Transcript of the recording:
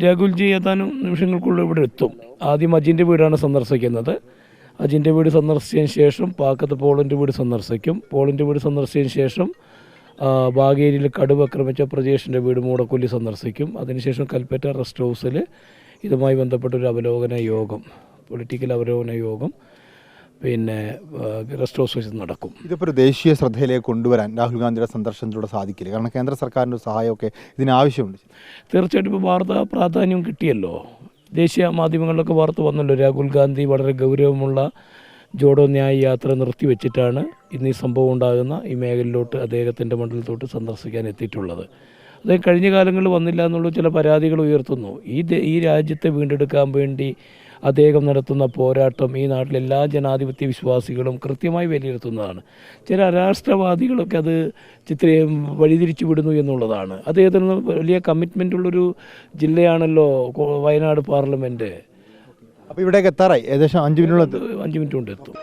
രാഹുൽജി ഏതാനും നിമിഷങ്ങൾക്കുള്ളിൽ ഇവിടെ എത്തും. ആദ്യം അജിന്റെ വീടാണ് സന്ദർശിക്കുന്നത്. അജിന്റെ വീട് സന്ദർശിച്ചതിന് ശേഷം പാക്കത്ത് പോളിന്റെ വീട് സന്ദർശിക്കും. പോളിന്റെ വീട് സന്ദർശിച്ചതിന് ശേഷം ബാഗേരിയിൽ കടുവ് ആക്രമിച്ച പ്രജേഷിന്റെ വീട് മൂടക്കൊല്ലി സന്ദർശിക്കും. അതിനുശേഷം കൽപ്പറ്റ റെസ്റ്റ് ഹൗസിൽ ഇതുമായി ബന്ധപ്പെട്ട ഒരു അവലോകന യോഗം പൊളിറ്റിക്കൽ അവലോകന യോഗം. പിന്നെ റെസ്റ്റ് ഹൗസ് വെച്ച് നടക്കും. ഇതിപ്പോൾ ഒരു ദേശീയ ശ്രദ്ധയിലേക്ക് കൊണ്ടുവരാൻ രാഹുൽ ഗാന്ധിയുടെ സന്ദർശനത്തിലൂടെ സാധിക്കില്ല. കാരണം കേന്ദ്ര സർക്കാരിന്റെ സഹായമൊക്കെ ഇതിനാവശ്യമുണ്ട് തീർച്ചയായിട്ടും ഇപ്പോൾ വാർത്താ പ്രാധാന്യം കിട്ടിയല്ലോ. ദേശീയ മാധ്യമങ്ങളിലൊക്കെ വാർത്ത വന്നല്ലോ രാഹുൽ ഗാന്ധി വളരെ ഗൗരവമുള്ള ജോഡോ ന്യായ യാത്ര നിർത്തിവെച്ചിട്ടാണ് ഇന്ന് ഈ സംഭവം ഉണ്ടാകുന്ന ഈ മേഖലയിലോട്ട് അദ്ദേഹത്തിന്റെ മണ്ഡലത്തോട്ട് സന്ദർശിക്കാൻ എത്തിയിട്ടുള്ളത്. അദ്ദേഹം കഴിഞ്ഞ കാലങ്ങളിൽ വന്നില്ല എന്നുള്ള ചില പരാതികൾ ഉയർത്തുന്നു. ഈ ഈ രാജ്യത്തെ വീണ്ടെടുക്കാൻ വേണ്ടി അദ്ദേഹം നടത്തുന്ന പോരാട്ടം ഈ നാട്ടിലെ എല്ലാ ജനാധിപത്യ വിശ്വാസികളും കൃത്യമായി വിലയിരുത്തുന്നതാണ്. ചില രാഷ്ട്രവാദികളൊക്കെ അത് ചിത്ര വഴിതിരിച്ചു വിടുന്നു എന്നുള്ളതാണ്. അദ്ദേഹത്തിന് വലിയ കമ്മിറ്റ്മെന്റ് ഉള്ളൊരു ജില്ലയാണല്ലോ വയനാട് പാർലമെന്റ് അപ്പോൾ ഇവിടേക്ക് എത്താറായി? ഏകദേശം അഞ്ച് മിനിറ്റ് അഞ്ച് മിനിറ്റ് കൊണ്ട് എത്തും.